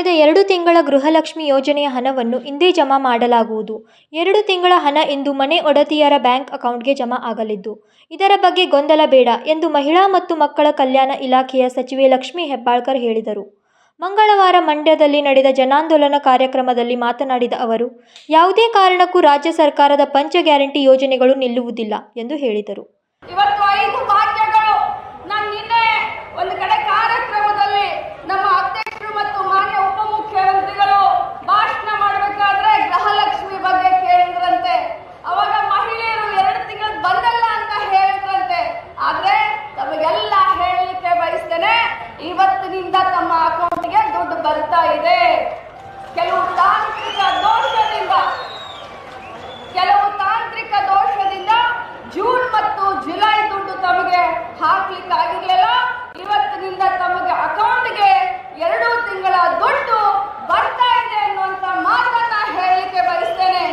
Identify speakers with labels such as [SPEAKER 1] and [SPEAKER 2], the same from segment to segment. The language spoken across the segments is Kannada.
[SPEAKER 1] ಕಳೆದ ಎರಡು ತಿಂಗಳ ಗೃಹಲಕ್ಷ್ಮಿ ಯೋಜನೆಯ ಹಣವನ್ನು ಇಂದೇ ಜಮಾ ಮಾಡಲಾಗುವುದು. ಎರಡು ತಿಂಗಳ ಹಣ ಇಂದು ಮನೆ ಒಡತಿಯರ ಬ್ಯಾಂಕ್ ಅಕೌಂಟ್ಗೆ ಜಮಾ ಆಗಲಿದ್ದು, ಇದರ ಬಗ್ಗೆ ಗೊಂದಲ ಬೇಡ ಎಂದು ಮಹಿಳಾ ಮತ್ತು ಮಕ್ಕಳ ಕಲ್ಯಾಣ ಇಲಾಖೆಯ ಸಚಿವೆ ಲಕ್ಷ್ಮೀ ಹೆಬ್ಬಾಳ್ಕರ್ ಹೇಳಿದರು. ಮಂಗಳವಾರ ಮಂಡ್ಯದಲ್ಲಿ ನಡೆದ ಜನಾಂದೋಲನ ಕಾರ್ಯಕ್ರಮದಲ್ಲಿ ಮಾತನಾಡಿದ ಅವರು, ಯಾವುದೇ ಕಾರಣಕ್ಕೂ ರಾಜ್ಯ ಸರ್ಕಾರದ ಪಂಚ ಗ್ಯಾರಂಟಿ ಯೋಜನೆಗಳು ನಿಲ್ಲುವುದಿಲ್ಲ ಎಂದು ಹೇಳಿದರು.
[SPEAKER 2] ತಮಗೆ ಹಾಕ್ಲಿಕ್ಕೆ ಆಗಿರ್ಲಿಲ್ಲ ಇವತ್ತಿನಿಂದ ತಮಗೆ ಅಕೌಂಟ್ಗೆ ಎರಡು ತಿಂಗಳ ದುಡ್ಡು ಬರ್ತಾ ಇದೆ ಅನ್ನುವಂತ ಮಾತನ್ನ ಹೇಳಲಿಕ್ಕೆ ಬಯಸ್ತೇನೆ.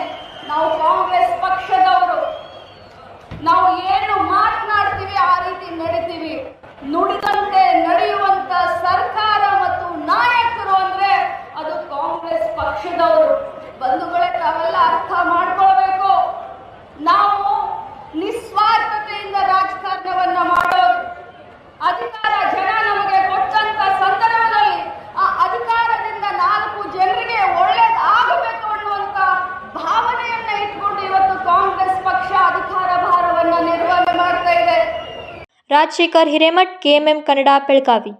[SPEAKER 2] ನಾವು ಕಾಂಗ್ರೆಸ್ ಪಕ್ಷದವರು. ನಾವು ಏನು ಮಾತನಾಡ್ತೀವಿ ಆ ರೀತಿ ನಡೀತೀವಿ. ನುಡಿದಂತೆ ನಡೆಯುವಂತ ಸರ್ಕಾರ ಮತ್ತು ನಾಯಕರು ಅಂದ್ರೆ ಅದು ಕಾಂಗ್ರೆಸ್ ಪಕ್ಷದವರು. ಬಂಧುಗಳೇ ತಾವೆಲ್ಲ ಅರ್ಥ ಮಾಡ್ಕೊಳ್ಬೇಕು.
[SPEAKER 1] ರಾಜಶೇಖರ್ ಹಿರೇಮಠ್ ಕೆಎಂಎಂ ಕನ್ನಡ ಬೆಳಗಾವಿ